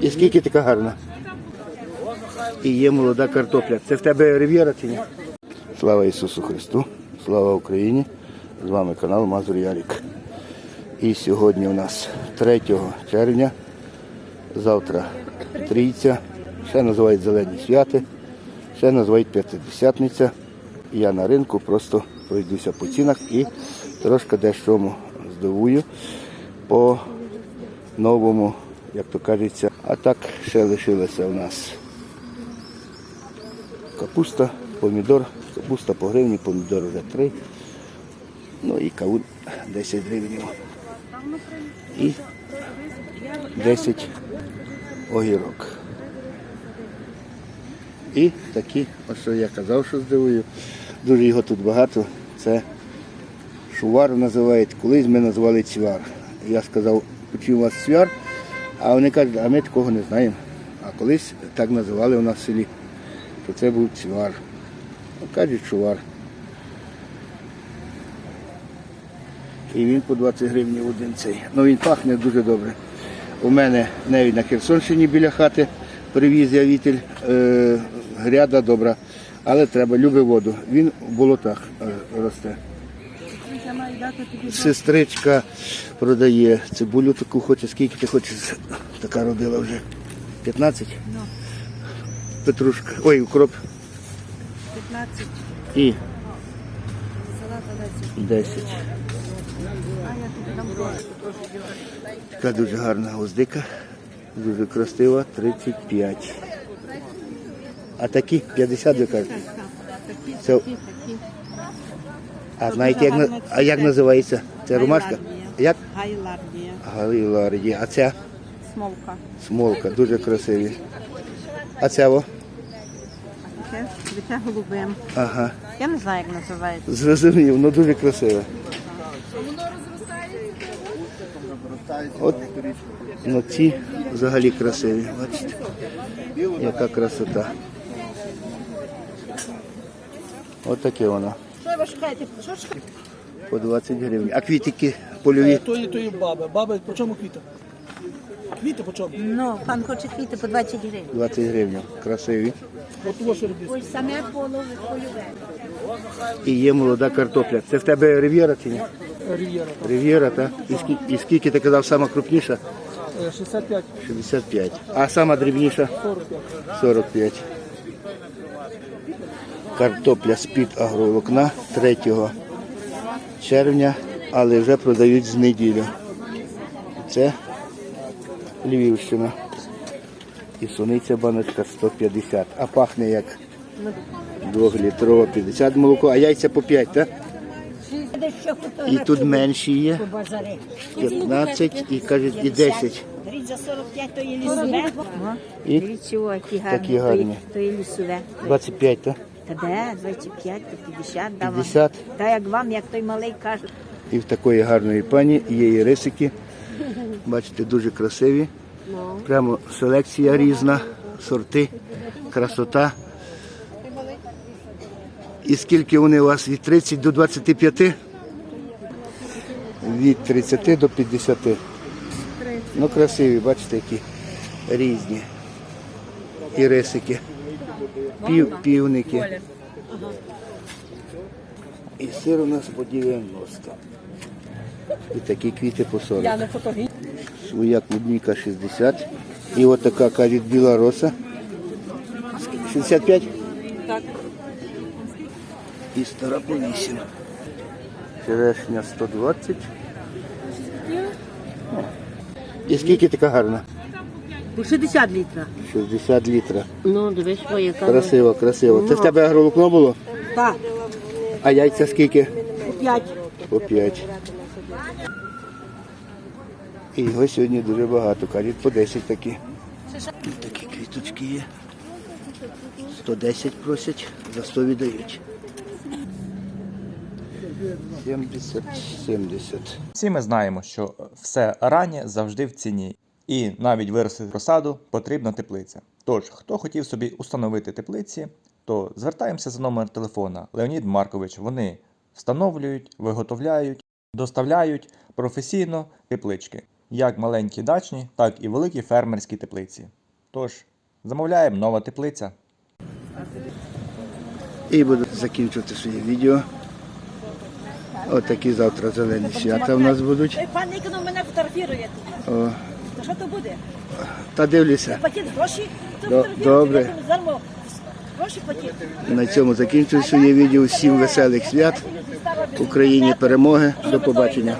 І скільки така гарна? І є молода картопля. Це в тебе рив'єра чи ні? Слава Ісусу Христу! Слава Україні! З вами канал Мазур Ярік. І сьогодні у нас 3 червня, завтра трійця, ще називають Зелені святи, ще називають П'ятидесятниця. Я на ринку просто пройдуся по цінах і трошки дещо здивую по новому, як то кажеться. А так ще лишилося у нас капуста, помідор, капуста по гривні, помідор вже 3. Ну і кавун 10 гривень. І 10 огірок. І такі, ось що я казав, що здивую. Дуже його тут багато. Це шувар називають. Колись ми називали цвяр. Я сказав, почув вас цвяр, а вони кажуть, а ми такого не знаємо. А колись так називали у нас в селі, що це був цвяр. Ну, кажуть, шувар. І він по 20 гривень один цей. Ну він пахне дуже добре. У мене навіть на Херсонщині біля хати привіз я вітель, е, гряда добра, але треба, любить воду. Він в болотах е, росте. Сестричка продає цибулю таку хоче, скільки ти хочеш, така родила вже. 15? Петрушка. Ой, укроп. 15, І салата 10. 10. А я тобі дам гроші. Така дуже гарна гвоздика, дуже красива, 35. А такі 50 ви кажете? Це... А знаєте, як, а як називається? Це ромашка? Як? Гайлардія. Галиларді. А ця Смолка. смолка, дуже красиві. А ця о? Це голубим. Ага. Я не знаю, як називається. Зрозумів, ну дуже красиве. От ну, ці взагалі красиві. Бачите? Яка красота. От таке воно. Ви шукаєте? Що шукаєте? По 20 гривень. А квітики польові? Тої тої баби. Баби по чому квіти? Квіти по чому? Ну, пан хоче квіти по 20 гривень. 20 гривень. Красиві. От що робити. Ось саме полове польове. І є молода картопля. Це в тебе рив'єра чи ні? Рів'єра. Рив'єра, так? І скільки, і скільки ти казав, сама крупніша? Е, 65, 65. А сама дрібніша? 45. 45. Картопля з-під агроволокна 3 червня, але вже продають з неділю. Це Львівщина. І суниця баночка 150. А пахне як 2-літрова 50 молоко, а яйця по 5, так? І тут менші є. 15 і кажуть і 10. Беріть за 45, то є лісове. І. Такі гарні. То є лісове. 25, так? Та де? 25, то 50. Да, вам. 50. Та як вам, як той малий каже. І в такої гарної пані є і рисики. Бачите, дуже красиві. Прямо селекція різна, сорти, красота. І скільки вони у вас? Від 30 до 25? Від 30 до 50. Ну, красиві, бачите, які різні. І рисики. Пів, півники. І сир у нас по 90. І такі квіти по 40. Своя клубніка 60. І от така, кажуть, біла роса. 65? Так. І стара по 8. Черешня 120. О. І скільки така гарна? По 60 літрів. 60 літра. Ну, дивись, що яка. Красиво, красиво. Це в тебе агроволокно було? Так, А яйця скільки? 5. По 5. І його сьогодні дуже багато, кажуть, по 10 такі. І такі квіточки є. 110 просять, за 100 віддають. 70, 70. Всі ми знаємо, що все раннє завжди в ціні, і навіть виростити розсаду потрібна теплиця. Тож, хто хотів собі установити теплиці, то звертаємося за номер телефона Леонід Маркович. Вони встановлюють, виготовляють, доставляють професійно теплички. як маленькі дачні, так і великі фермерські теплиці. Тож, замовляємо нова теплиця. І буду закінчувати своє відео. Отакі завтра зелені свята в нас будуть. Пан Ніконов мене фотографірує. То що то буде? та дивлюся. Пакет гроші? То добре. Зармо. Гроші пакет. На цьому закінчую своє відео. Всім веселих свят. Україні перемоги. До побачення.